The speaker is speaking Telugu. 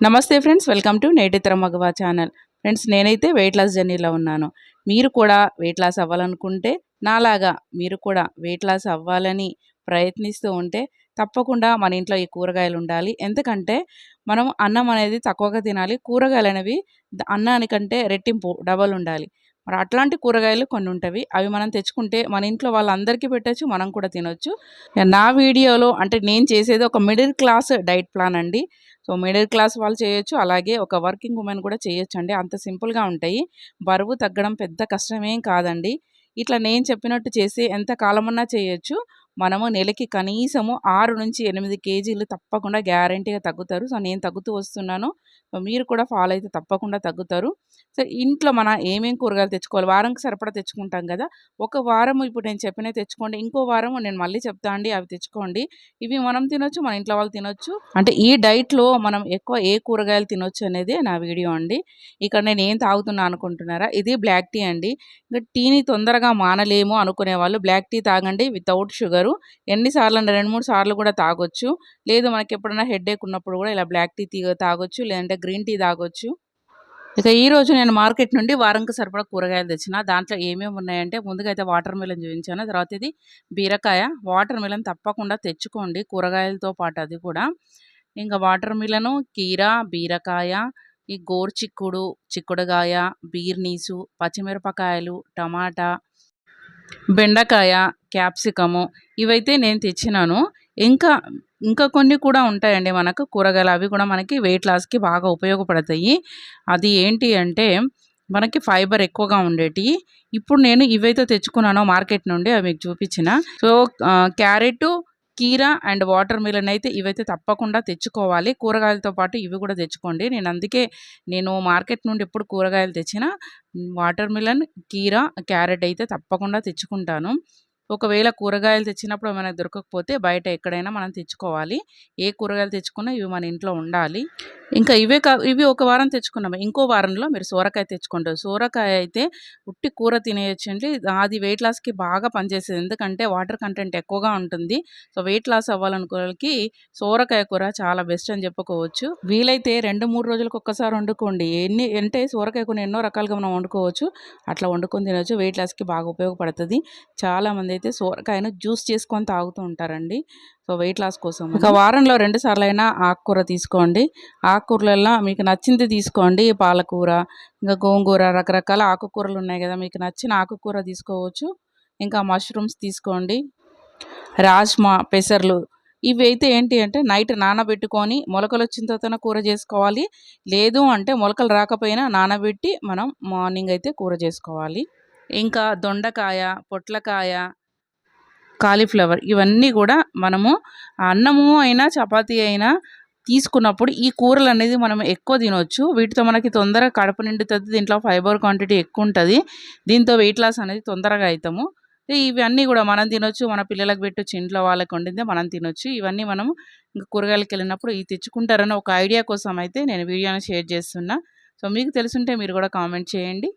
నమస్తే ఫ్రెండ్స్ వెల్కమ్ టు నేటితర మగవా ఛానల్. ఫ్రెండ్స్ నేనైతే వెయిట్ లాస్ జర్నీలో ఉన్నాను. మీరు కూడా వెయిట్ లాస్ అవ్వాలనుకుంటే నాలాగా మీరు కూడా వెయిట్ లాస్ అవ్వాలని ప్రయత్నిస్తూ ఉంటే తప్పకుండా మన ఇంట్లో ఈ కూరగాయలు ఉండాలి. ఎందుకంటే మనం అన్నం అనేది తక్కువగా తినాలి. కూరగాయలు అనేవి అన్నానికంటే రెట్టింపు డబల్ ఉండాలి. మరి అట్లాంటి కూరగాయలు కొన్ని ఉంటవి. అవి మనం తెచ్చుకుంటే మన ఇంట్లో వాళ్ళందరికీ పెట్టచ్చు మనం కూడా తినొచ్చు. నా వీడియోలో అంటే నేను చేసేది ఒక మిడిల్ క్లాస్ డైట్ ప్లాన్ అండి. సో మిడిల్ క్లాస్ వాళ్ళు చేయొచ్చు. అలాగే ఒక వర్కింగ్ ఉమెన్ కూడా చేయొచ్చు అండి అంత సింపుల్గా ఉంటాయి. బరువు తగ్గడం పెద్ద కష్టమేం కాదండి. ఇట్లా నేను చెప్పినట్టు చేసి ఎంత కాలమన్నా చేయొచ్చు. మనము నెలకి కనీసము ఆరు నుంచి ఎనిమిది కేజీలు తప్పకుండా గ్యారంటీగా తగ్గుతారు. సో నేను తగ్గుతూ వస్తున్నాను. మీరు కూడా ఫాలో అయితే తప్పకుండా తగ్గుతారు. సో ఇంట్లో మన ఏమేం కూరగాయలు తెచ్చుకోవాలి వారంకి సరిపడా తెచ్చుకుంటాం కదా. ఒక వారం ఇప్పుడు నేను చెప్పినవి తెచ్చుకోండి ఇంకో వారం నేను మళ్ళీ చెప్తా అండి అవి తెచ్చుకోండి. ఇవి మనం తినొచ్చు మన ఇంట్లో వాళ్ళు తినొచ్చు. అంటే ఈ డైట్లో మనం ఎక్కువ ఏ కూరగాయలు తినొచ్చు అనేది నా వీడియో అండి. ఇక్కడ నేను ఏం తాగుతున్నా అనుకుంటున్నారా? ఇది బ్లాక్ టీ అండి. ఇంకా టీని తొందరగా మానలేము అనుకునే వాళ్ళు బ్లాక్ టీ తాగండి వితౌట్ షుగరు. ఎన్నిసార్లు అంటే రెండు మూడు సార్లు కూడా తాగొచ్చు. లేదు మనకి ఎప్పుడైనా హెడేక్ ఉన్నప్పుడు కూడా ఇలా బ్లాక్ టీ తాగొచ్చు లేదంటే గ్రీన్ టీ తాగొచ్చు. ఇక ఈరోజు నేను మార్కెట్ నుండి వారంకి సరిపడా కూరగాయలు తెచ్చిన. దాంట్లో ఏమేమి ఉన్నాయంటే ముందుగా అయితే వాటర్ మిలన్ చూపించాను. తర్వాత ఇది బీరకాయ. వాటర్ మిలన్ తప్పకుండా తెచ్చుకోండి కూరగాయలతో పాటు అది కూడా. ఇంకా వాటర్ మిలను కీరా బీరకాయ ఈ గోరు చిక్కుడు చిక్కుడుగాయ బీర్నీసు పచ్చిమిరపకాయలు టమాటా బెండకాయ క్యాప్సికము ఇవైతే నేను తెచ్చినాను. ఇంకా ఇంకా కొన్ని కూడా ఉంటాయండి మనకు. కూరగాయలు అవి కూడా మనకి వెయిట్ లాస్కి బాగా ఉపయోగపడతాయి. అది ఏంటి అంటే మనకి ఫైబర్ ఎక్కువగా ఉండేటి. ఇప్పుడు నేను ఇవైతే తెచ్చుకున్నాను మార్కెట్ నుండి అవి మీకు చూపించిన. సో క్యారెట్ కీరా అండ్ వాటర్ మిలన్ అయితే ఇవైతే తప్పకుండా తెచ్చుకోవాలి. కూరగాయలతో పాటు ఇవి కూడా తెచ్చుకోండి. నేను అందుకే నేను మార్కెట్ నుండి ఎప్పుడు కూరగాయలు తెచ్చినా వాటర్ మిలన్ కీరా క్యారెట్ అయితే తప్పకుండా తెచ్చుకుంటాను. ఒకవేళ కూరగాయలు తెచ్చినప్పుడు ఏమైనా దొరకకపోతే బయట ఎక్కడైనా మనం తెచ్చుకోవాలి. ఏ కూరగాయలు తెచ్చుకున్నా ఇవి మన ఇంట్లో ఉండాలి. ఇంకా ఇవే కా ఇవి ఒక వారం తెచ్చుకున్నాము. ఇంకో వారంలో మీరు సోరకాయ తెచ్చుకుంటారు సోరకాయ అయితే ఉట్టి కూర తినేయచ్చండి. అది వెయిట్ లాస్కి బాగా పనిచేసేది. ఎందుకంటే వాటర్ కంటెంట్ ఎక్కువగా ఉంటుంది. సో వెయిట్ లాస్ అవ్వాలనుకునే వాళ్ళకి సోరకాయ కూర చాలా బెస్ట్ అని చెప్పుకోవచ్చు. వీలైతే రెండు మూడు రోజులకు ఒక్కసారి వండుకోండి. ఎన్ని అంటే సోరకాయ కూర ఎన్నో రకాలుగా మనం వండుకోవచ్చు. అట్లా వండుకొని తినవచ్చు వెయిట్ లాస్కి బాగా ఉపయోగపడుతుంది. చాలామంది అయితే సోరకాయను జ్యూస్ చేసుకొని తాగుతూ ఉంటారండి. సో వెయిట్ లాస్ కోసం ఒక వారంలో రెండు సార్లు అయినా ఆకుకూర తీసుకోండి. ఆకుకూరలలో మీకు నచ్చింది తీసుకోండి. పాలకూర ఇంకా గోంగూర రకరకాల ఆకుకూరలు ఉన్నాయి కదా మీకు నచ్చిన ఆకుకూర తీసుకోవచ్చు. ఇంకా మష్రూమ్స్ తీసుకోండి. రాజ్మా పెసర్లు ఇవి అయితే ఏంటి అంటే నైట్ నానబెట్టుకొని మొలకలు వచ్చిన తర్వాత కూర చేసుకోవాలి. లేదు అంటే మొలకలు రాకపోయినా నానబెట్టి మనం మార్నింగ్ అయితే కూర చేసుకోవాలి. ఇంకా దొండకాయ పొట్లకాయ కాలీఫ్లవర్ ఇవన్నీ కూడా మనము అన్నము అయినా చపాతీ అయినా తీసుకున్నప్పుడు ఈ కూరలు అనేది మనం ఎక్కువ తినొచ్చు. వీటితో మనకి తొందరగా కడుపు నిండుతుంది దీంట్లో ఫైబర్ క్వాంటిటీ ఎక్కువ ఉంటుంది దీంతో వెయిట్ లాస్ అనేది తొందరగా అవుతాము ఇవన్నీ కూడా మనం తినొచ్చు మన పిల్లలకు పెట్టొచ్చు ఇంట్లో వాళ్ళకి వండిందే మనం తినొచ్చు. ఇవన్నీ మనం ఇంకా కూరగాయలకు వెళ్ళినప్పుడు ఇవి తెచ్చుకుంటారని ఒక ఐడియా కోసం అయితే నేను వీడియోని షేర్ చేస్తున్నా. సో మీకు తెలుసుంటే మీరు కూడా కామెంట్ చేయండి.